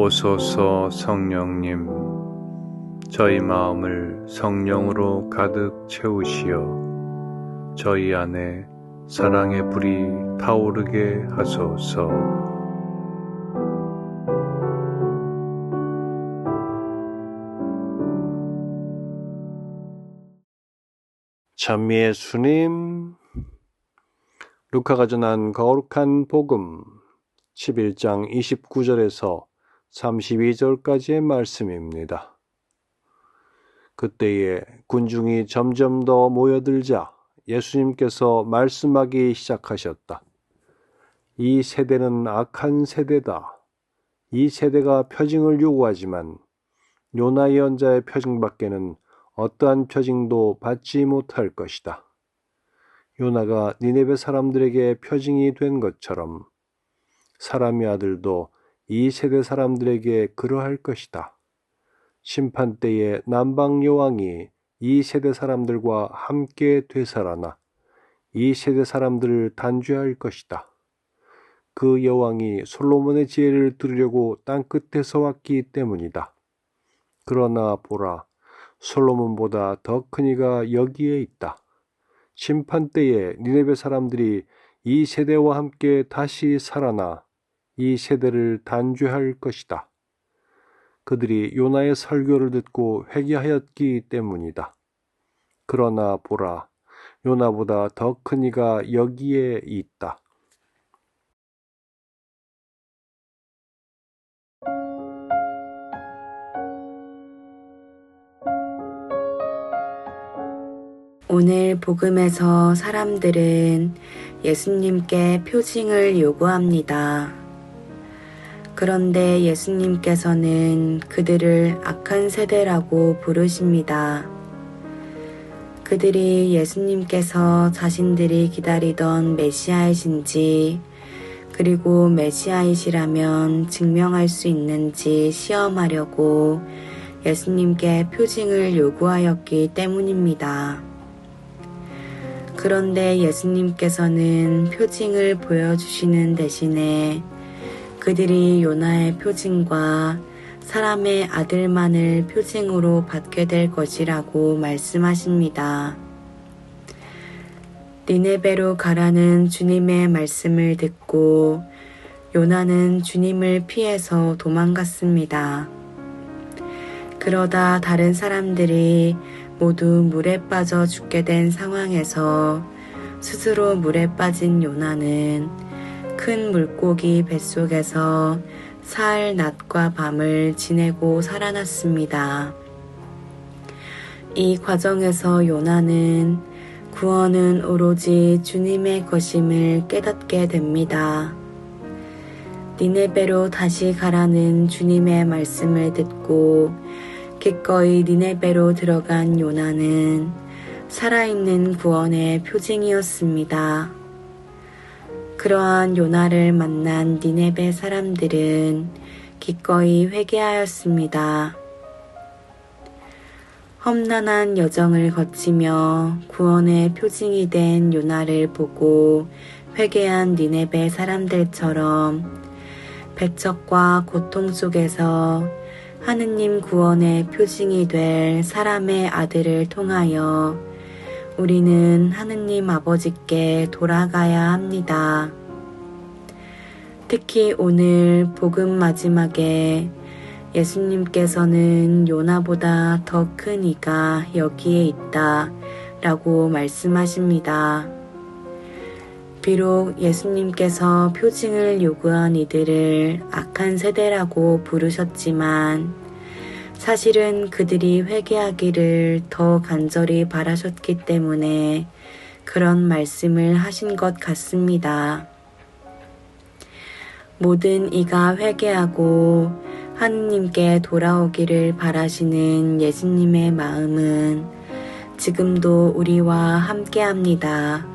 오소서 성령님, 저희 마음을 성령으로 가득 채우시어 저희 안에 사랑의 불이 타오르게 하소서. 찬미의 수님, 루카가 전한 거룩한 복음 11장 29절에서 32절까지의 말씀입니다. 그때에 군중이 점점 더 모여들자 예수님께서 말씀하기 시작하셨다. 이 세대는 악한 세대다. 이 세대가 표징을 요구하지만 요나 예언자의 표징 밖에는 어떠한 표징도 받지 못할 것이다. 요나가 니네베 사람들에게 표징이 된 것처럼 사람의 아들도 이 세대 사람들에게 그러할 것이다. 심판 때에 남방 여왕이 이 세대 사람들과 함께 되살아나 이 세대 사람들을 단죄할 것이다. 그 여왕이 솔로몬의 지혜를 들으려고 땅 끝에서 왔기 때문이다. 그러나 보라, 솔로몬보다 더 큰 이가 여기에 있다. 심판 때에 니네베 사람들이 이 세대와 함께 다시 살아나 이 세대를 단죄할 것이다. 그들이 요나의 설교를 듣고 회개하였기 때문이다. 그러나 보라, 요나보다 더 큰 이가 여기에 있다. 오늘 복음에서 사람들은 예수님께 표징을 요구합니다. 그런데 예수님께서는 그들을 악한 세대라고 부르십니다. 그들이 예수님께서 자신들이 기다리던 메시아이신지 그리고 메시아이시라면 증명할 수 있는지 시험하려고 예수님께 표징을 요구하였기 때문입니다. 그런데 예수님께서는 표징을 보여주시는 대신에 그들이 요나의 표징과 사람의 아들만을 표징으로 받게 될 것이라고 말씀하십니다. 니네베로 가라는 주님의 말씀을 듣고 요나는 주님을 피해서 도망갔습니다. 그러다 다른 사람들이 모두 물에 빠져 죽게 된 상황에서 스스로 물에 빠진 요나는 큰 물고기 뱃속에서 사흘 낮과 밤을 지내고 살아났습니다. 이 과정에서 요나는 구원은 오로지 주님의 것임을 깨닫게 됩니다. 니네베로 다시 가라는 주님의 말씀을 듣고 기꺼이 니네베로 들어간 요나는 살아있는 구원의 표징이었습니다. 그러한 요나를 만난 니네베 사람들은 기꺼이 회개하였습니다. 험난한 여정을 거치며 구원의 표징이 된 요나를 보고 회개한 니네베 사람들처럼 배척과 고통 속에서 하느님 구원의 표징이 될 사람의 아들을 통하여 우리는 하느님 아버지께 돌아가야 합니다. 특히 오늘 복음 마지막에 예수님께서는 요나보다 더 큰 이가 여기에 있다 라고 말씀하십니다. 비록 예수님께서 표징을 요구한 이들을 악한 세대라고 부르셨지만 사실은 그들이 회개하기를 더 간절히 바라셨기 때문에 그런 말씀을 하신 것 같습니다. 모든 이가 회개하고 하느님께 돌아오기를 바라시는 예수님의 마음은 지금도 우리와 함께 합니다.